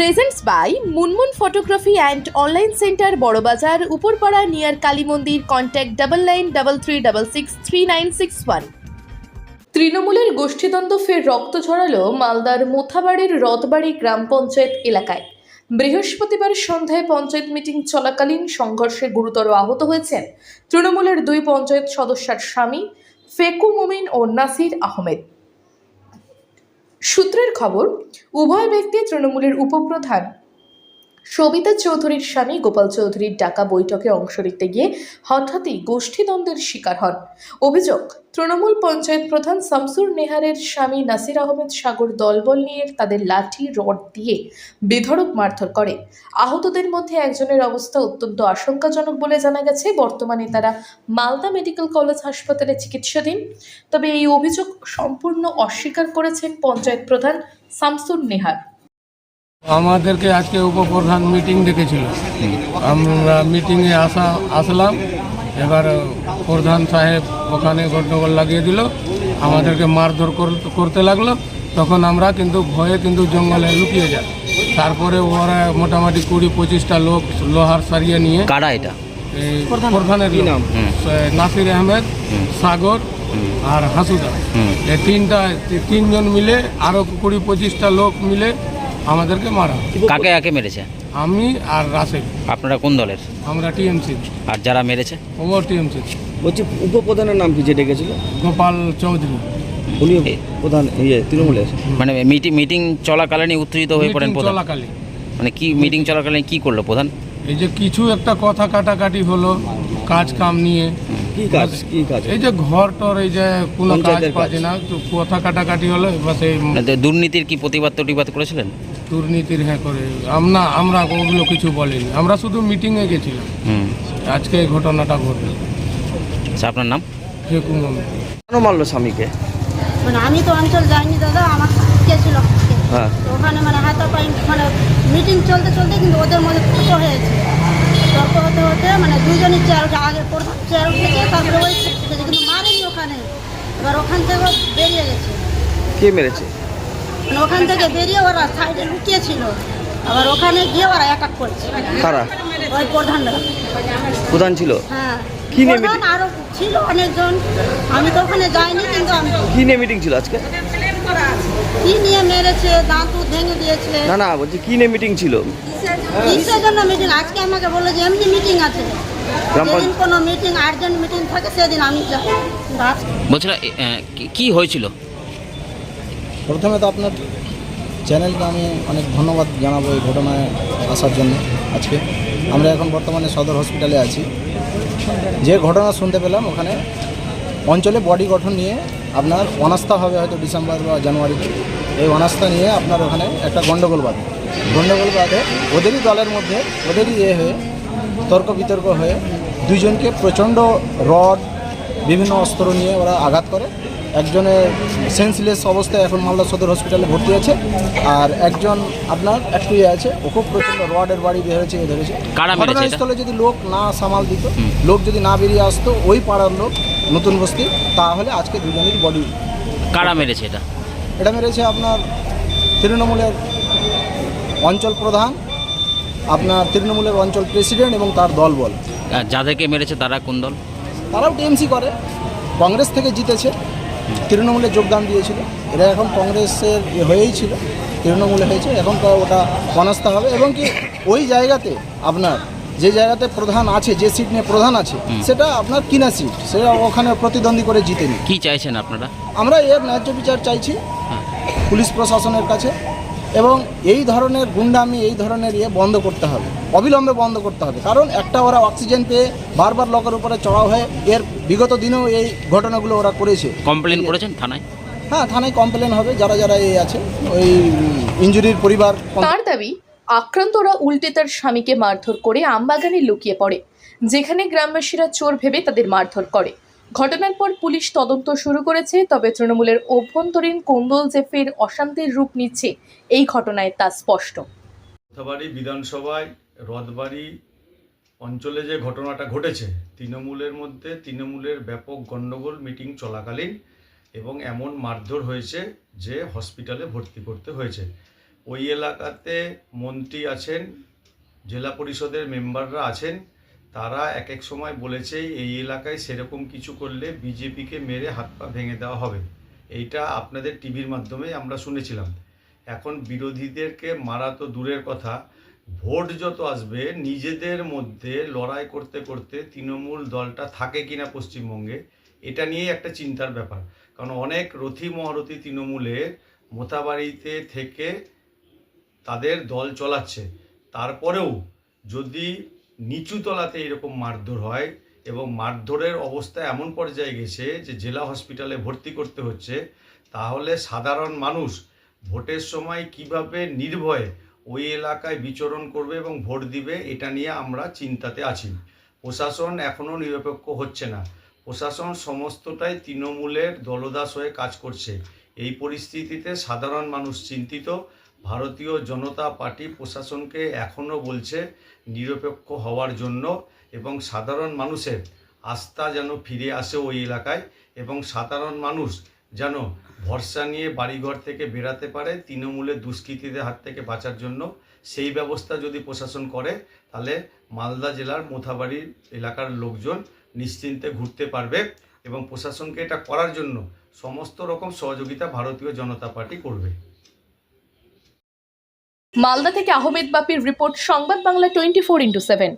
Presents by Munmun photography and online centre Barabazar Uparpara near Kali মন্দির contact double nine double three double six three nine six one তৃণমূলের গোষ্ঠীদ্বন্দ্ব ফের রক্ত ঝরালো মালদার মোথাবাড়ির রথবাড়ি গ্রাম পঞ্চায়েত এলাকায়। বৃহস্পতিবার সন্ধ্যায় পঞ্চায়েত মিটিং চলাকালীন সংঘর্ষে গুরুতর আহত হয়েছেন তৃণমূলের দুই পঞ্চায়েত সদস্যার স্বামী ফেকু মুমিন ও নাসির আহমেদ। সূত্রের খবর উভয় ব্যক্তি তৃণমূলের উপপ্রধান। সবিতা চৌধুরীর স্বামী গোপাল চৌধুরীর ডাকা বৈঠকে অংশ নিতে গিয়ে হঠাৎই গোষ্ঠীদ্বন্দ্বের শিকার হন। অভিযোগ, তৃণমূল পঞ্চায়েত প্রধান শামসুর নেহারের স্বামী নাসির আহমেদ সাগর দলবল নিয়ে তাদের লাঠি, রড দিয়ে বেধড়ক মারধর করে। আহতদের মধ্যে একজনের অবস্থা অত্যন্ত আশঙ্কাজনক বলে জানা গেছে। বর্তমানে তারা মালদা মেডিকেল কলেজ হাসপাতালে চিকিৎসাধীন। তবে এই অভিযোগ সম্পূর্ণ অস্বীকার করেছেন পঞ্চায়েত প্রধান শামসুর নেহার। আমাদেরকে আজকে উপপ্রধান মিটিং ডেকেছিল। আমরা মিটিংয়ে আসা আসলাম। এবার প্রধান সাহেব ওখানে গন্ডগোল লাগিয়ে দিল। আমাদেরকে মারধর করতে লাগল। তখন আমরা কিন্তু ভয়ে কিন্তু জঙ্গলে লুকিয়ে যাই। তারপরে ওরা মোটামুটি কুড়ি পঁচিশটা লোক লোহার সারিয়ে নিয়ে কারা এটা? প্রধানের নাম? নাসির আহমেদ সাগর আর হাসুদা। এই তিনটা তিনজন মিলে আরও কুড়ি পঁচিশটা লোক মিলে আমাদেরকে মারা। কাকে কাকে মেরেছে? আমি আর রাসেল। আপনারা কোন দলের? আমরা টিএমসি। আর যারা মেরেছে? Over TMC. বলছি উপপ্রধানের নাম কি যে ডেকেছিল? গোপাল চৌধুরী। উনি প্রধান ইয়ে তৃণমূলের মানে মিটিং মিটিং চলাকালীনই উত্তেজিত হয়ে পড়েন প্রধান। চলাকালীন। মানে কি মিটিং চলাকালীন কি করল প্রধান? এই যে কিছু একটা কথা কাটাকাটি হলো কাজ কাম নিয়ে। কি কাজ কি কাজ? এই যে ঘর টর এই যে কোনো কাজ পাচ্ছে না তো কথা কাটাকাটি হলো এবার সেই মানে দুর্নীতির কি প্রতিবাদ প্রতিবাদ করেছিলেন? দুর্নীতির হ্যাঁ করে। আমরা আমরা ওগুলো কিছু বলিনি। আমরা শুধু মিটিংয়ে গেছিলাম। হুম। আজকে এই ঘটনাটা ঘটল। আচ্ছা আপনার নাম? মমি। কেন মারলো স্বামীকে? মানে আমি তো অঞ্চল যাইনি দাদা আমার গেছিল হ্যাঁ। তো ওখানে মানে হাতাপাই মানে মিটিং চলতে চলতে কিন্তু ওদের মধ্যে তর্ক হয়েছে। তর্ক হতে হতে মানে দুজনই চেয়ার উঠে আগে প্রধান চেয়ার উঠেছে তারপরে ওই কিন্তু মারেনি ওখানে। এবার ওখান থেকে বেরিয়ে গেছে। কে মেরেছে? ওখান থেকে বেরিয়ে ওরা সাইডে লুকিয়েছিল। আবার ওখানে গিয়ে ওরা অ্যাটাক করছে। কারা? ওই প্রধানরা। প্রধান ছিল? হ্যাঁ। কি নিয়ে আরও ছিল অনেকজন। আমি তো ওখানে যাইনি কিন্তু আমি কি নিয়ে মিটিং ছিল আজকে? কি নিয়ে মেরেছে দাঁত উত ভেঙে দিয়েছে। না না বলছি কি নিয়ে মিটিং ছিল? কিসের জন্য মিটিং আজকে আমাকে বলল যে এমনি মিটিং আছে। যেদিন কোনো মিটিং আর্জেন্ট মিটিং থাকে সেদিন আমি যাই। বলছিলাম কি হয়েছিল? প্রথমে তো আপনার চ্যানেলকে আমি অনেক ধন্যবাদ জানাব এই ঘটনায় আসার জন্য আজকে। আমরা এখন বর্তমানে সদর হসপিটালে আছি। যে ঘটনা শুনতে পেলাম ওখানে অঞ্চলে বডি গঠন নিয়ে আপনার অনাস্থা হবে হয়তো ডিসেম্বর বা জানুয়ারিতে এই অনাস্থা নিয়ে আপনার ওখানে একটা গণ্ডগোল বাঁধে। গণ্ডগোল বাঁধে, ওদেরই দলের মধ্যে, ওদেরই এ হয়ে তর্ক বিতর্ক হয়ে দুইজনকে প্রচণ্ড রড, বিভিন্ন অস্ত্র নিয়ে ওরা আঘাত করে। একজনের সেন্সলেস অবস্থায় এখন মালদা সদর হসপিটালে ভর্তি আছে আর একজন আপনার একটু ইয়ে আছে ও খুব প্রচণ্ড রডের বাড়ি এ ধরেছে। কারা মেরেছে এটা? ঘটনাস্থলে যদি লোক না সামাল দিত লোক যদি না বেরিয়ে আসতো ওই পাড়ার লোক নতুন বস্তি তাহলে আজকে দুজনের বডি কারা মেরেছে এটা? এটা মেরেছে আপনার তৃণমূলের অঞ্চল প্রধান আপনার তৃণমূলের অঞ্চল প্রেসিডেন্ট এবং তার দল বল। যাদেরকে মেরেছে তারা কোন দল? তারাও টিএমসি করে কংগ্রেস থেকে জিতেছে। তৃণমূলে যোগদান দিয়েছিল। এরা এখন কংগ্রেসের হয়েই ছিল তৃণমূলে হয়েছে। এখন তো ওটা অনাস্থা হবে এবং কি ওই জায়গাতে আপনার যে জায়গাতে প্রধান আছে যে সিট নিয়ে প্রধান আছে সেটা আপনার কিনা সিট সেটা ওখানে প্রতিদ্বন্দ্বী করে জিতেনি কি চাইছেন আপনারা? আমরা এর ন্যায্য বিচার চাইছি পুলিশ প্রশাসনের কাছে এবং এই ধরনের গুন্ডামি এই ধরনের ইয়ে বন্ধ করতে হবে। অবিলম্বে বন্ধ করতে হবে। কারণ একটা ওরা অক্সিজেন পেয়ে বারবার লোকের উপরে চড়াও হয়ে এর বিগত দিনেও এই ঘটনাগুলো ওরা করেছে। কমপ্লেন করেছেন থানায়? হ্যাঁ থানায় কমপ্লেন হবে যারা যারা এই আছে ওই ইঞ্জুরির পরিবার তার দাবি আক্রান্তরা উল্টে তার স্বামীকে মারধর করে আমবাগানে লুকিয়ে পড়ে যেখানে গ্রামবাসীরা চোর ভেবে তাদের মারধর করে। ঘটনার পর পুলিশ তদন্ত শুরু করেছে তবে তৃণমূলের অভ্যন্তরীণ কোন্দল যে ফের অশান্তির রূপ নিচ্ছে এই ঘটনায় তা স্পষ্ট। কোথাবাড়ি বিধানসভায় রথবাড়ি অঞ্চলে যে ঘটনাটা ঘটেছে, তৃণমূলের মধ্যে তৃণমূলের ব্যাপক গণ্ডগোল মিটিং চলাকালীন এবং এমন মারধর হয়েছে যে হসপিটালে ভর্তি করতে হয়েছে। ওই এলাকাতে মন্ত্রী আছেন, জেলা পরিষদের মেম্বাররা আছেন, তারা এক এক সময় বলেছে এই এলাকায় সেরকম কিছু করলে বিজেপিকে মেরে হাত পা ভেঙে দেওয়া হবে। এইটা আপনাদের টিভির মাধ্যমে আমরা শুনেছিলাম। এখন বিরোধীদেরকে মারা তো দূরের কথা। ভোট যত আসবে, নিজেদের মধ্যে লড়াই করতে করতে তৃণমূল দলটা থাকে কিনা পশ্চিমবঙ্গে, এটা নিয়েই একটা চিন্তার ব্যাপার। কারণ অনেক রথি মহারথী তৃণমূলের মোথাবাড়িতে থেকে তাদের দল চলাচ্ছে। তারপরেও যদি নিচু তলাতে এরকম মারধর হয় এবং মারধরের অবস্থা এমন পর্যায়ে গেছে যে জেলা হসপিটালে ভর্তি করতে হচ্ছে, তাহলে সাধারণ মানুষ ভোটের সময় কীভাবে নির্ভয়ে ওই এলাকায় বিচরণ করবে এবং ভোট দিবে, এটা নিয়ে আমরা চিন্তাতে আছি। প্রশাসন এখনও নিরপেক্ষ হচ্ছে না। প্রশাসন সমস্তটাই তৃণমূলের দলদাস হয়ে কাজ করছে। এই পরিস্থিতিতে সাধারণ মানুষ চিন্তিত। ভারতীয় জনতা পার্টি প্রশাসনকে এখনও বলছে নিরপেক্ষ হওয়ার জন্য এবং সাধারণ মানুষের আস্থা যেন ফিরে আসে ওই এলাকায় এবং সাধারণ মানুষ যেন ভরসা নিয়ে বাড়িঘর থেকে বেরাতে পারে, তৃণমূলের দুষ্কৃতীদের হাত থেকে বাঁচার জন্য। সেই ব্যবস্থা যদি প্রশাসন করে, তাহলে মালদা জেলার মোথাবাড়ির এলাকার লোকজন নিশ্চিন্তে ঘুরতে পারবে এবং প্রশাসনকে এটা করার জন্য সমস্ত রকম সহযোগিতা ভারতীয় জনতা পার্টি করবে। মালদা থেকে Ahmed বাপির report, Sangbad Bangla twenty four into seven.